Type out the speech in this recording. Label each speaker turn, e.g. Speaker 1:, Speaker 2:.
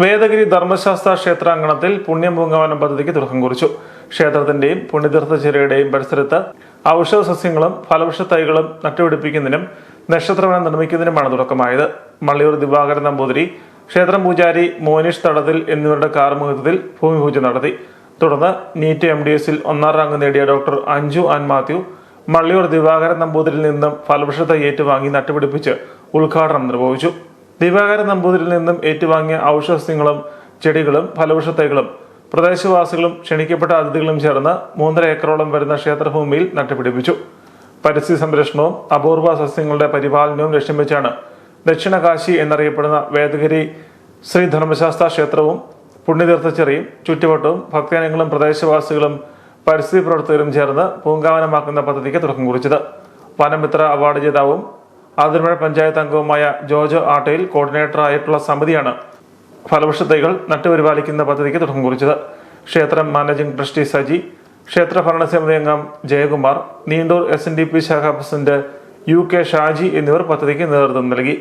Speaker 1: വേദഗിരി ധർമ്മശാസ്ത്ര ക്ഷേത്രാങ്കണത്തിൽ പുണ്യമൂങ്ങാവനം പദ്ധതിക്ക് തുടക്കം കുറിച്ചു. ക്ഷേത്രത്തിന്റെയും പുണ്യതീർത്ഥചിരയുടെയും പരിസരത്ത് ഔഷധ സസ്യങ്ങളും ഫലവൃക്ഷ തൈകളും നട്ടുപിടിപ്പിക്കുന്നതിനും നക്ഷത്രവനം നിർമ്മിക്കുന്നതിനുമാണ് തുടക്കമായത്. മള്ളിയൂർ ദിവാകരൻ നമ്പൂതിരി ക്ഷേത്രം പൂജാരി മോനിഷ് തടത്തിൽ എന്നിവരുടെ കാർമുഖത്തിൽ ഭൂമിപൂജ നടത്തി. തുടർന്ന് നീറ്റ് എം ഡി എസിൽ ഒന്നാം റാങ്ക് നേടിയ doctor Anju Ann Mathew Malliyoor Divakaran നമ്പൂതിരിൽ നിന്നും ഫലവൃക്ഷത ഏറ്റുവാങ്ങി നട്ടുപിടിപ്പിച്ച് ഉദ്ഘാടനം നിർവഹിച്ചു. ദിവാകരൻ നമ്പൂതിരിൽ നിന്നും ഏറ്റുവാങ്ങിയ ഔഷധസ്യങ്ങളും ചെടികളും ഫലവൃക്ഷ തൈകളും പ്രദേശവാസികളും ക്ഷണിക്കപ്പെട്ട അതിഥികളും ചേർന്ന് മൂന്നര ഏക്കറോളം വരുന്ന ക്ഷേത്രഭൂമിയിൽ നട്ടുപിടിപ്പിച്ചു. പരിസ്ഥിതി സംരക്ഷണവും അപൂർവ സസ്യങ്ങളുടെ പരിപാലനവും ലക്ഷ്യം വെച്ചാണ് ദക്ഷിണ കാശി എന്നറിയപ്പെടുന്ന വേദഗിരി ശ്രീ ധർമ്മശാസ്ത്ര ക്ഷേത്രവും പുണ്യതീർത്ഥച്ചെറിയും ചുറ്റുവട്ടവും ഭക്തജനങ്ങളും പ്രദേശവാസികളും പരിസ്ഥിതി പ്രവർത്തകരും ചേർന്ന് പൂങ്കാവനമാക്കുന്ന പദ്ധതിക്ക് തുടക്കം കുറിച്ചത്. വനമിത്ര അവാർഡ് ജേതാവും ആതിരമഴ പഞ്ചായത്ത് അംഗവുമായ ജോജോ ആട്ടയിൽ കോർഡിനേറ്ററായിട്ടുള്ള സമിതിയാണ് ഫലവൃക്ഷ തൈകൾ നട്ടുപരിപാലിക്കുന്ന പദ്ധതിക്ക് തുടക്കം കുറിച്ചത്. ക്ഷേത്രം മാനേജിംഗ് ട്രസ്റ്റി സജി ക്ഷേത്ര ഭരണസമിതി അംഗം Jayakumar Neendoor S N D P ശാഖ പ്രസിഡന്റ് യു കെ ഷാജി എന്നിവർ പദ്ധതിക്ക് നേതൃത്വം നൽകി.